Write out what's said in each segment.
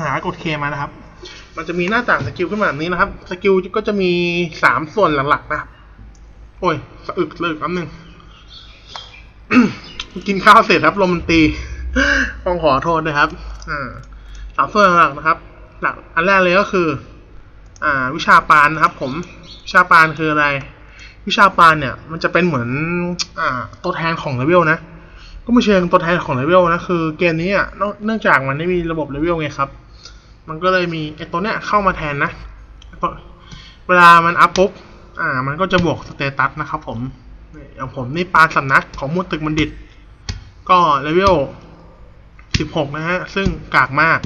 หากดเคมานะครับ มันจะมีหน้าต่างสกิลขึ้นมาแบบนี้นะครับ สกิลก็จะมีสามส่วนหลักๆนะครับโอ้ยสะอึกเลยแป๊บนึง กินข้าวเสร็จครับลมมันตีต้องขอโทษด้วยครับ อ่าสามส่วนหลักนะครับ หลักอันแรกเลยก็คือ อ่า วิชาปานนะครับ ผม วิชาปานคืออะไร วิชาปานเนี่ย มันจะเป็นเหมือน อ่า ตัวแทนของเลเวลนะก็ไม่เชิงตัวแทนของเลเวลนะ คือเกมนี้อะเนื่องเนื่องจากมันไม่มีระบบเลเวลไงครับ มันก็เลยมีไอ้ตัวเนี้ยเข้ามาแทนนะ เวลามันอัพปุ๊บ อ่า มันก็จะบวกสเตตัสนะครับผมอย่างผมนี่ปานสำนักของมูตึกบัณฑิต ก็เลเวลสิบหกนะฮะ ซึ่งกากมาก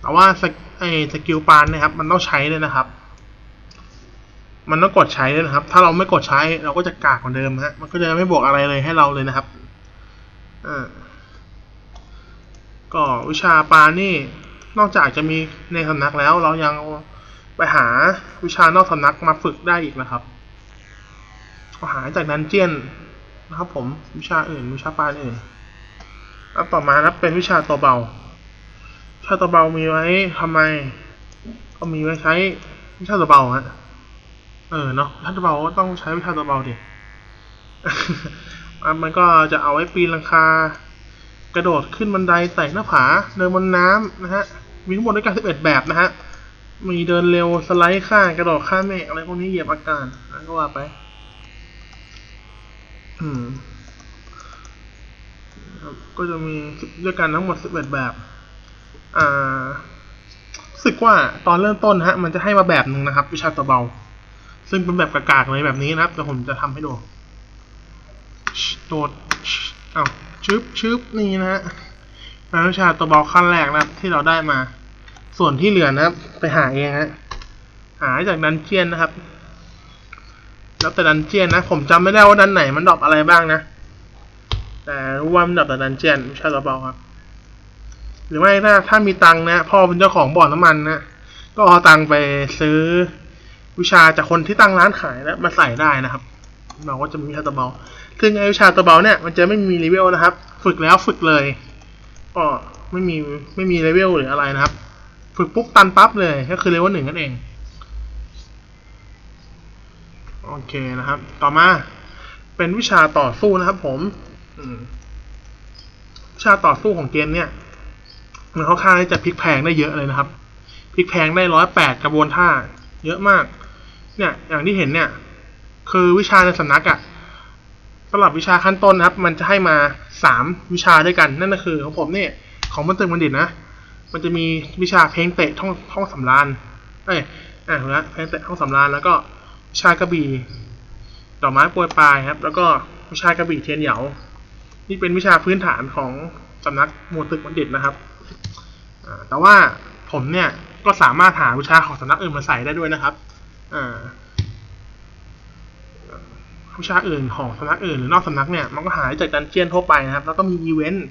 แต่ว่าสไอ้สกิลปานนะครับ มันต้องใช้เลยนะครับ มันต้องกดใช้ด้วยนะครับ ถ้าเราไม่กดใช้เราก็จะกากเหมือนเดิมฮะ มันก็จะไม่บวกอะไรเลยให้เราเลยนะครับ อ่า ก็ วิชาปานนี่ นอกจากจะมีในสำนักแล้ว เรายังไปหาวิชานอกสำนักมาฝึกได้อีกนะครับหาจากดันเจียนนะครับ ผมวิชาอื่นวิชาปานอื่นแล้วต่อมานะเป็นวิชาตัวเบาวิชาตัวเบามีไว้ทำไม ก็มีไว้ใช้วิชาตัวเบาฮะเออเนาะวิชาตัวเบาก็ต้องใช้วิชาตัวเบาดิอะมันก็จะเอาไว้ปีนลังคา กระโดดขึ้นบันไดไต่หน้าผา เดินบนน้ำนะฮะ มีทั้งหมดด้วยกัน11 แบบนะฮะ มีเดินเร็วสไลด์ข้างกระโดดข้ามเมฆอะไรพวกนี้เหยียบอากาศนะก็ว่าไป อืมก็จะมีด้วยกันทั้งหมด 11 แบบ อ่าสึกว่าตอนเริ่มต้นฮะ มันจะให้มาแบบหนึ่งนะครับ วิชาตัวเบา ซึ่งเป็นแบบกากๆเลยแบบนี้นะครับแต่ผมจะทำให้ดูโดดเอาชึึบชึบนี่นะฮะเป็นวิชาตัวเบาขั้นแรกนะครับ ที่เราได้มา ส่วนที่เหลือนะครับ ไปหาเองฮะหาจากดันเจียนนะครับ แล้วแต่ดันเจียนนะ ผมจำไม่ได้ว่าดันไหนมันดรอปอะไรบ้างนะ แต่รู้ว่ามันดรอปแต่ดันเจียนวิชาตัวเบาครับ หรือไม่ถ้าถ้ามีตังค์นะ พ่อเป็นเจ้าของบ่อน้ำมันนะก็เอาตังค์ไปซื้อวิชาจากคนที่ตั้งร้านขายแล้วมาใส่ได้นะครับ เราก็จะมีวิชาตัวเบา ซึ่งไอวิชาตัวเบาเนี่ยมันจะไม่มีเลเวลนะครับ ฝึกแล้วฝึกเลยก็ไม่มีไม่มีเลเวลหรืออะไรนะครับ ฝึกปุ๊บตันปั๊บเลยก็คือเลเวลหนึ่งนั่นเองโอเคนะครับ ต่อมาเป็นวิชาต่อสู้นะครับ ผมวิชาต่อสู้ของเกมเนี่ยมันค่อนข้างจะพลิกแพงได้เยอะเลยนะครับพลิกแพงได้ร้อยแปดกระบวนท่า เยอะมาก เนี่ย อย่างที่เห็นเนี่ย คือวิชาในสำนักอะ่ะ สำหรับวิชาขั้นต้นนะครับ มันจะให้มาสามวิชาด้วยกัน นั่นก็คือของผมเนี่ยของมันตึงบัณฑิตนะ มันจะมีวิชาเพลงเตะท่องท่องสำรานเอ้ยอ่าถูกแล้เพลงเตะท่องสำรานแล้วก็วิชากระบี่ดอกไม้ปรยปลายครับ แล้วก็วิชากระบี่เทียนเหยานี่เป็นวิชาพื้นฐานของสำนักมวลตึกบัณฑิตนะครับแต่ว่าผมเนี่ยก็สามารถหาวิชาของสำนักอื่นมาใส่ได้ด้วยนะครับอ่า วิชาอื่นของสำนักอื่นหรือนอกสำนักเนี่ยมันก็หายจากดันเจียนทั่วไปนะครับ แล้วก็มีอีเวนต์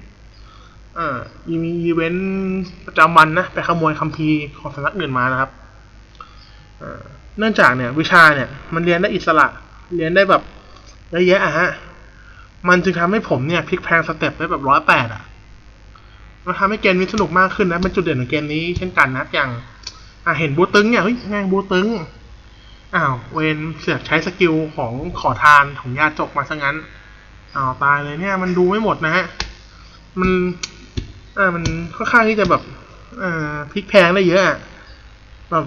อ่ามีอีเวนต์ประจำวันนะไปขโมยคัมภีร์ของสำนักอื่นมานะครับเนื่องจากเนี่ยวิชาเนี่ยมันเรียนได้อิสระเรียนได้แบบเยอะแยะอะฮะมันจึงทำให้ผมเนี่ยพลิกแพงสเต็ปได้แบบร้อยแปดอะมันทำให้เกมนี้สนุกมากขึ้นนะเป็นจุดเด่นของเกมนี้เช่นกันนะอย่างอ่าเห็นบูตึงเนี่ยเฮ้ยแม่งบูตึง อ้าวเวนเสือกใช้สกิลของขอทานของยาจกมาซะงั้นอ้าวตายเลยเนี่ย มันดูไม่หมดนะฮะ มันอ่ามันค่อนข้างที่จะแบบอ่อพลิกแพลงได้เยอะอะแบบ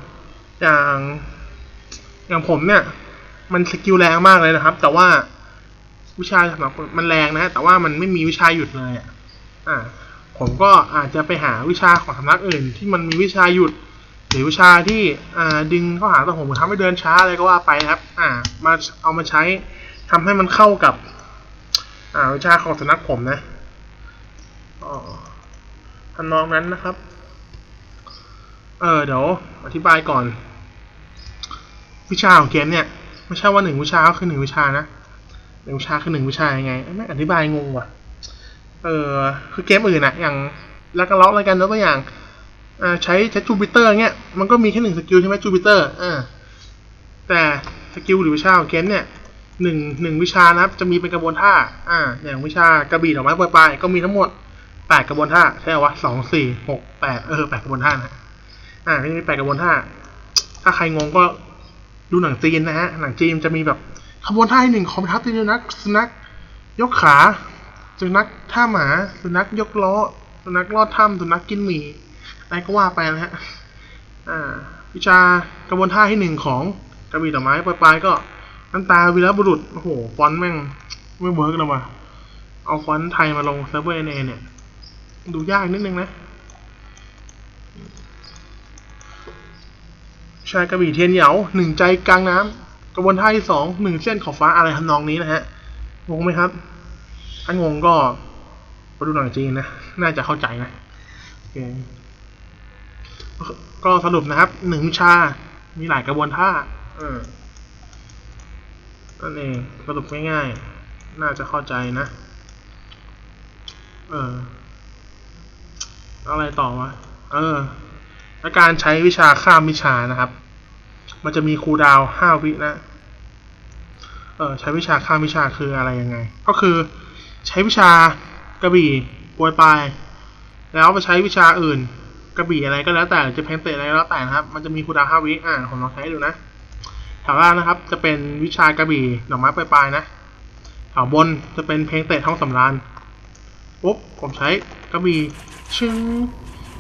อย่างอย่างผมเนี่ย มันสกิลแรงมากเลยนะครับ แต่ว่าวิชาสำหรับมันแรงนะฮะแต่ว่ามันไม่มีวิชาหยุดเลยอะ อ่า ผมก็อาจจะไปหาวิชาของสำนักอื่น ที่มันมีวิชาหยุด หรือวิชาที่ดึงเข้าหาตัวผมหรือทำให้เดินช้าอะไรก็ว่าไปครับ อ่ามาเอามาใช้ทำให้มันเข้ากับ อ่าวิชาของสนักผมนะทำนองนั้นนะครับ เออเดี๋ยวอธิบายก่อน วิชาของเกมเนี่ยไม่ใช่ว่าหนึ่งวิชาก็คือหนึ่งวิชานะหนึ่งวิชาคือหนึ่งวิชายังไงไม่อธิบายงงว่ะ เออคือเกมอื่นอะอย่างแล้วก็ล็อกอะไรกันยกตัวอย่าง ใช้ใช้จูปิเตอร์เงี้ยมันก็มีแค่หนึ่งสกิลใช่ไหมจูปิเตอร์อ่าแต่สกิลหรือวิชาของเกมเนี่ยหนึ่งหนึ่งวิชานะครับ จะมีเป็นกระบวนท่า อ่าอย่างวิชากระบี่ดอกไม้ปลายปลายก็มีทั้งหมดแปดกระบวนท่าใช่ไหมวะสองสี่หกแปดเออแปดกระบวนท่านะอ่านี่แปดกระบวนท่า ถ้าใครงงก็ดูหนังจีนนะฮะหนังจีนจะมีแบบขบวนท่าที่หนึ่งของทัพตีสุนัขสุนัขยกขาสุนัขท่าหมาสุนัขยกล้อสุนัขลอดถ้ำสุนัขกินหมี อะไรก็ว่าไปนะฮะอ่าวิชากระบวนท่าที่หนึ่งของกระบี่ต่อไม้ปลายๆก็น้ำตาวีรบุรุษโอ้โหฟอนต์แม่งไม่เวิร์กเลยว่ะเอาฟอนต์ไทยมาลงเซิร์ฟเวอร์เอเนี่ย ดูยากนิดนึงนะชายกระบี่เทียนเหยาหนึ่งใจกลางน้ำกระบวนท่าที่สองหนึ่งเส้นขอบฟ้าอะไรทำนองนี้นะฮะงงไหมครับ ถ้างงก็ไปดูหนังจีนนะ น่าจะเข้าใจนะโอเค ก็สรุปนะครับหนึ่งวิชา มีหลายกระบวนท่าเออนั่นเองสรุปง่ายๆ น่าจะเข้าใจนะ เออ อะไรต่อวะ เออ และการใช้วิชาข้ามวิชานะครับ มันจะมีคูลดาวน์ห้าวินะ เออ ใช้วิชาข้ามวิชาคืออะไรยังไง ก็คือ ใช้วิชากระบี่ปวยปลาย แล้วไปใช้วิชาอื่น กระบี่อะไรก็แล้วแต่หรือจะเพนเตอะไรก็แล้วแต่นะครับ มันจะมีคูดาวห้าวิอ่าผมลองใช้ให้ดูนะแถวล่างนะครับ จะเป็นวิชากระบี่ดอกไม้ปลายๆนะแถวบนจะเป็นเพลงเตะท้องสำรานปุ๊บผมใช้กระบี่ชึ้ง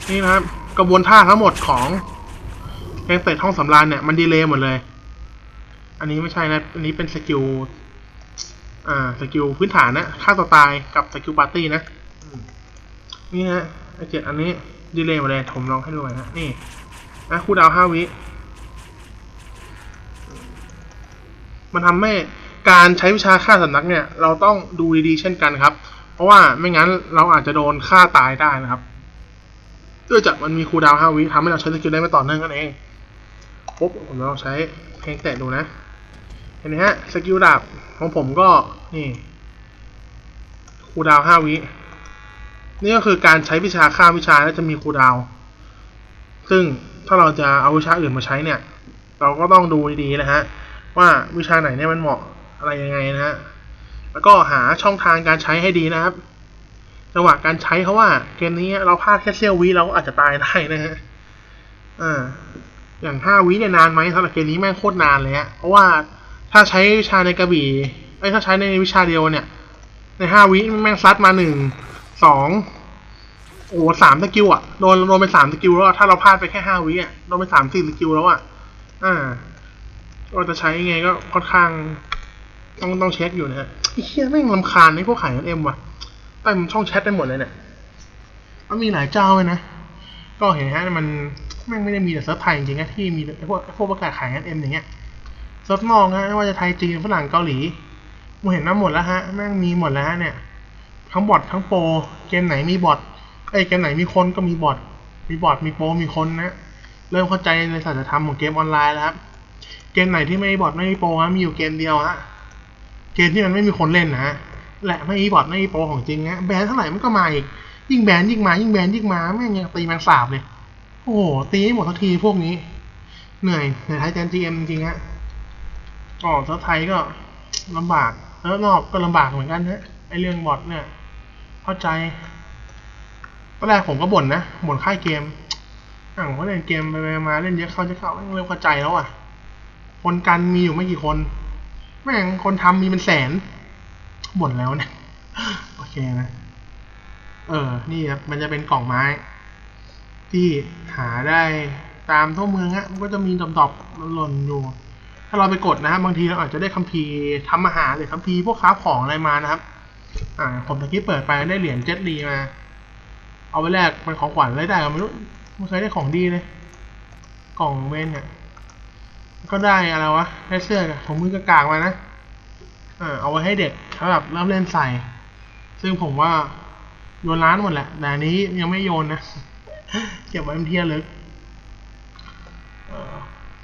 นี่นะครับ กระบวนท่าทั้งหมดของเพลงเตะท้องสำรานเนี่ยมันดีเลย์หมดเลย อันนี้ไม่ใช่นะ อันนี้เป็นสกิลอ่าสกิลพื้นฐานนะค่าตัวตายกับสกิลปาร์ตี้นะนี่ฮะไอเจ็ดอันนี้ ดีเลยมดเลย ผมลองให้ดูหน่อยนะ นี่นะคูดาวห้าวิ มันทำให้การใช้วิชาฆ่าสัตว์นักเนี่ย เราต้องดูดีๆเช่นกันครับ เพราะว่าไม่งั้นเราอาจจะโดนฆ่าตายได้นะครับเนื่องจากมันมีคูดาวห้าวิทำให้เราใช้สกิลได้ไม่ต่อเนื่องนั่นเองปุ๊บผมลองใช้เพลงแตะดูนะ เห็นไหมฮะสกิลดาบของผมก็นี่คูดาวห้าวิ นี่ก็คือการใช้วิชาฆ่ามวิชาแล้วจะมีครูดาว ซึ่งถ้าเราจะเอาวิชาอื่นมาใช้เนี่ย เราก็ต้องดูดีๆนะฮะว่าวิชาไหนเนี่ยมันเหมาะอะไรยังไงนะฮะแล้วก็หาช่องทางการใช้ให้ดีนะครับจังหวะการใช้เขาะว่าเกมนี้เราพลาดแค่เสี้ยววิเราก็อาจจะตายได้นะฮะอ่าอย่างห้าวิเนี่ยนานไหมสำหรับเกมนี้แม่งโคตรนานเลยฮะเพราะว่าถ้าใช้วิชาในกระบี่ไอ้ถ้าใช้ในวิชาเดียวเนี่ย ในห้าวิแม่งซัดมาหนึ่ง สองโอ้สามสกิลอะโดนโดนไปสามสกิลแล้วถ้าเราพลาดไปแค่ห้าวิอะโดนไปสามสี่สกิลแล้วอะอ่าก็จะใช้ยังไงก็ค่อนข้าง ต้องต้องเช็คอยู่นะฮะไอ้เชี่ยแม่งลำคาญไอ้พวกขายเอ็มว่ะเต็มช่องแชทได้หมดเลยเนี่ยมันมีหลายเจ้าเลยนะ ก็เห็นฮะมันแม่งไม่ได้มีแต่เซิร์ฟไทยจริงๆนะที่มีไอ้พวกไอ้พวกประกาศขายเอ็มอย่างเงี้ยเซิร์ฟนอกนะไม่ว่าจะไทยจีนฝรั่งเกาหลีผมเห็นมาหมดแล้วฮะแม่งมีหมดแล้วฮะเนี่ย ทั้งบอททั้งโปรเกมไหนมีบอทไอ้ยเกมไหนมีคนก็มีบอทมีบอทมีโปรมีคนนะ เริ่มเข้าใจในสัจธรรมของเกมออนไลน์แล้วครับ เกมไหนที่ไม่มีบอทไม่มีโปรฮะมีอยู่เกมเดียวฮะเกมที่มันไม่มีคนเล่นนะฮะและไม่มีบอทไม่มีโปรของจริงฮะแบนเท่าไหร่มันก็มาอีกยิ่งแบนยิ่งมายิ่งแบนยิ่งมาแม่งยังตีแมงสาบเลยโอ้โหตีให้หมดทักทีพวกนี้ เหนื่อยเหนื่อยไทยแจนจีเอ็มจริงฮะก็เซิร์ไทยก็ลำบากแล้วนอกก็ลำบากเหมือนกันฮะไอเรื่องบอทเนี่ย เข้าใจตอนแรกผมก็บ่นนะบ่นค่ายเกมอ่างว่าเล่นเกมไปมาเล่นเยอะเข้าจะเข้าเริ่มเข้าใจแล้วอะ คนกันมีอยู่ไม่กี่คน แม่งคนทำมีเป็นแสนบ่นแล้วเนี่ยโอเคนะ เออ นี่ครับมันจะเป็นกล่องไม้ ที่หาได้ตามทั่วเมืองอะมันก็จะมีดอบๆหล่นอยู่ ถ้าเราไปกดนะฮะบางทีเราอาจจะได้คัมภีร์ทำอาหารหรือคัมภีร์พวกค้าของอะไรมานะครับ อ่าผมตะกี้เปิดไปได้เหรียญเจ็ตดีมา เอาไปแลกเป็นของขวัญอะไรได้ก็ไม่รู้ไม่เคยได้ของดีเลย กล่องเวนเนี่ยก็ได้อะไรวะได้เสื้อกับผมมือกระกางมานะเออเอาไว้ให้เด็กสำหรับเริ่มเล่นใส่ ซึ่งผมว่าโยนร้านหมดแหละแต่อันนี้ยังไม่โยนนะเก็บไว้เป็นที่ระลึกเออ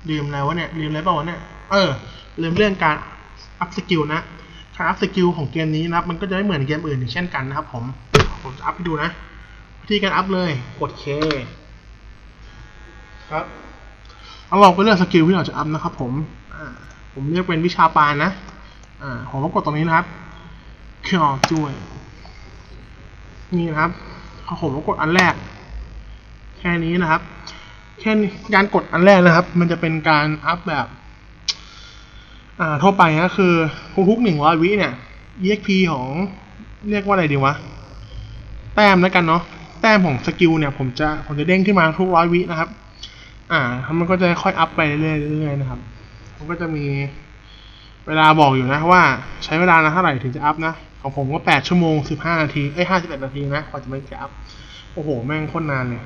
ลืมแล้ววะเนี่ยลืมอะไรเปล่าวะเนี่ยเออลืมเรื่องการอัพสกิลนะ การอัพสกิลของเกมนี้นะครับ มันก็จะไม่เหมือนเกมอื่นอีกเช่นกันนะครับ ผม ผมจะอัพให้ดูนะ วิธีการอัพเลย กดเคครับเอาลองไปเลือกสกิลที่เราจะอัพนะครับ ผม ผมเลือกเป็นวิชาปานนะอ่าผมก็กดตรงนี้นะครับเคอช่วย นี่นะครับผมก็กดอันแรก แค่นี้นะครับแค่การกดอันแรกนะครับ มันจะเป็นการอัพแบบ อ่าทั่วไปก็คือทุกๆหนึ่งร้อยวิเนี่ย exp ของเรียกว่าอะไรดีวะ แต้มแล้วกันเนาะแต้มของสกิลเนี่ยผมจะผมจะเด้งขึ้นมาทุกร้อยวินะครับ อ่ามันก็จะค่อยอัพไปเรื่อยๆนะครับมันก็จะมีเวลาบอกอยู่นะว่าใช้เวลานานเท่าไหร่ถึงจะอัพนะ ของผมก็แปดชั่วโมงสิบห้านาทีเอ้ยห้าสิบเอ็ดนาทีนะกว่าจะไม่จะอัพโอ้โห แม่งโคตรนานเลย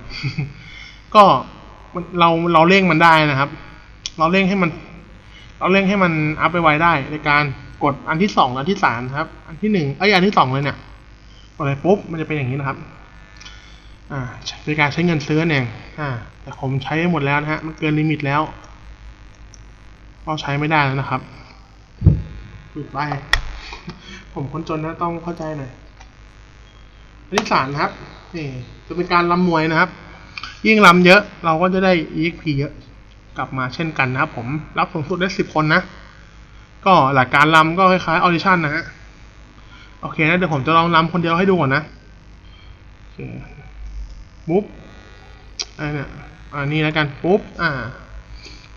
ก็เราเราเร่งมันได้นะครับ เราเร่งให้มัน เราเร่งให้มันอัพไปไวได้ในการกดอันที่สองอันที่สามครับ อันที่หนึ่งไออันที่สองเลยเนี่ยกดไปปุ๊บมันจะเป็นอย่างนี้นะครับ อ่าในการใช้เงินซื้อเนี่ยอ่า แต่ผมใช้หมดแล้วนะฮะมันเกินลิมิตแล้วก็ใช้ไม่ได้แล้วนะครับปิดไปผมคนจนนะต้องเข้าใจหน่อยอันที่สามครับนี่จะเป็นการลำมวยนะครับ ยิ่งลำเยอะเราก็จะได้ exp เยอะ กลับมาเช่นกันนะครับผมรับสูงสุดได้สิบคนนะ ก็หลักการลำก็คล้ายๆออดิชั่นนะฮะโอเคนะเดี๋ยวผมจะลองลำคนเดียวให้ดูก่อนนะโอเคปุ๊บอันนี้อันนี้แล้วกันปุ๊บอ่า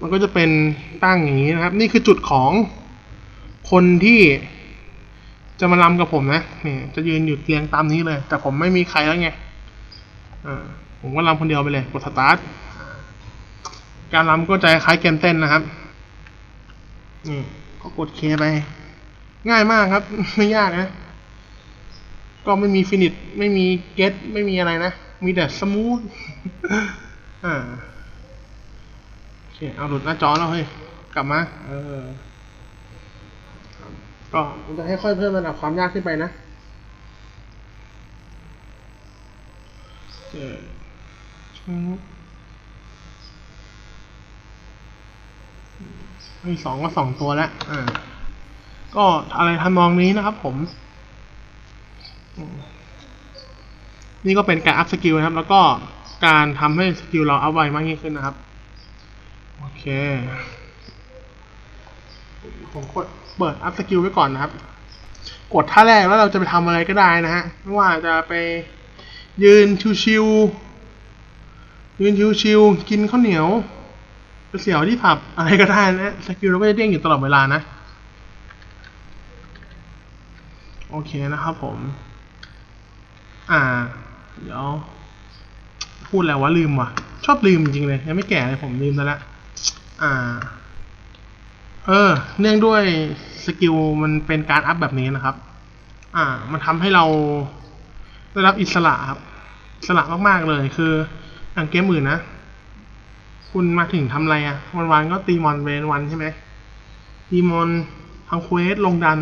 มันก็จะเป็นตั้งอย่างนี้นะครับ นี่คือจุดของคนที่จะมาลำกับผมนะนี่จะยืนอยู่เรียงตามนี้เลย แต่ผมไม่มีใครแล้วไงอ่าผมก็ลำคนเดียวไปเลยกดสตาร์ท การลำก็จะคล้ายเกมเต้นนะครับนี่ก็กดเคไป ง่ายมากครับ ไม่ยากนะ ก็ไม่มีฟินิชไม่มีเกตไม่มีอะไรนะ มีแต่สมูทอ่าโอเคเอาหลุดหน้าจอแล้วเฮ้ยกลับมา เออก็มันจะให้ค่อยเพิ่มระดับความยากขึ้นไปนะโอเคมีสองก็สองตัวแล้วอ่าก็อะไรทำนองนี้นะครับผม นี่ก็เป็นการอัพสกิลนะครับ แล้วก็การทำให้สกิลเราอัพไวมากยิ่งขึ้นนะครับ โอเค ผมกดเปิดอัพสกิลไว้ก่อนนะครับ กดท่าแรกแล้วเราจะไปทำอะไรก็ได้นะฮะ ไม่ว่าจะไปยืนชิวๆยืนชิวๆกินข้าวเหนียว เสียวที่ผับอะไรก็ได้นะสกิลเราก็จะเด้งอยู่ตลอดเวลานะ โอเคนะครับผม อ่า เดี๋ยว พูดแล้วว่าลืมว่ะ ชอบลืมจริงเลยยังไม่แก่เลยผมลืมแล้วละอ่า เออ เนื่องด้วยสกิลมันเป็นการอัพแบบนี้นะครับ อ่า มันทำให้เราได้รับอิสระครับ อิสระมากๆเลยคืออย่างเกมอื่นนะ คุณมาถึงทำอะไรอะ่ะวันๆก็ตีมอนเวนวันใช่ไหมตีมอนทำเควสลงดัน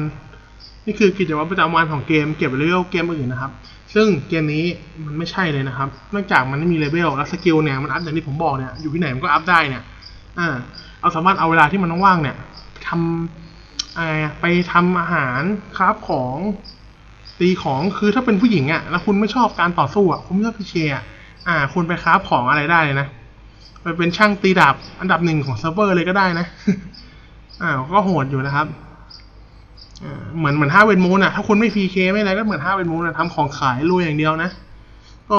นี่คือกิจวัตรประจำวันของเกมเก็บเลเวลเกมอื่นนะครับ ซึ่งเกมนี้มันไม่ใช่เลยนะครับเนื่องจากมันไม่มีเลเวลและสกิลเนี่ยมันอัพอย่างที่ผมบอกเนี่ยอยู่ที่ไหนมันก็อัพได้เนี่ยอ่าเอาสามารถเอาเวลาที่มันว่างเนี่ยทำอะไรอะไปทำอาหารคราฟของตีของคือถ้าเป็นผู้หญิงอะ่ะแล้วคุณไม่ชอบการต่อสู้อะ่ะคุณไม่ชอบพีเชอะอ่า คุณไปคราฟของอะไรได้เลยนะ ไปเป็นช่างตีดาบอันดับหนึ่งของเซิร์ฟเวอร์เลยก็ได้นะอ่าก็โหดอยู่นะครับเหมือนเหมือนห้าเวนมูนอะถ้าคุณไม่ PK ไม่อะไรก็เหมือนห้าเวนมูนอะทำของขายรวยอย่างเดียวนะ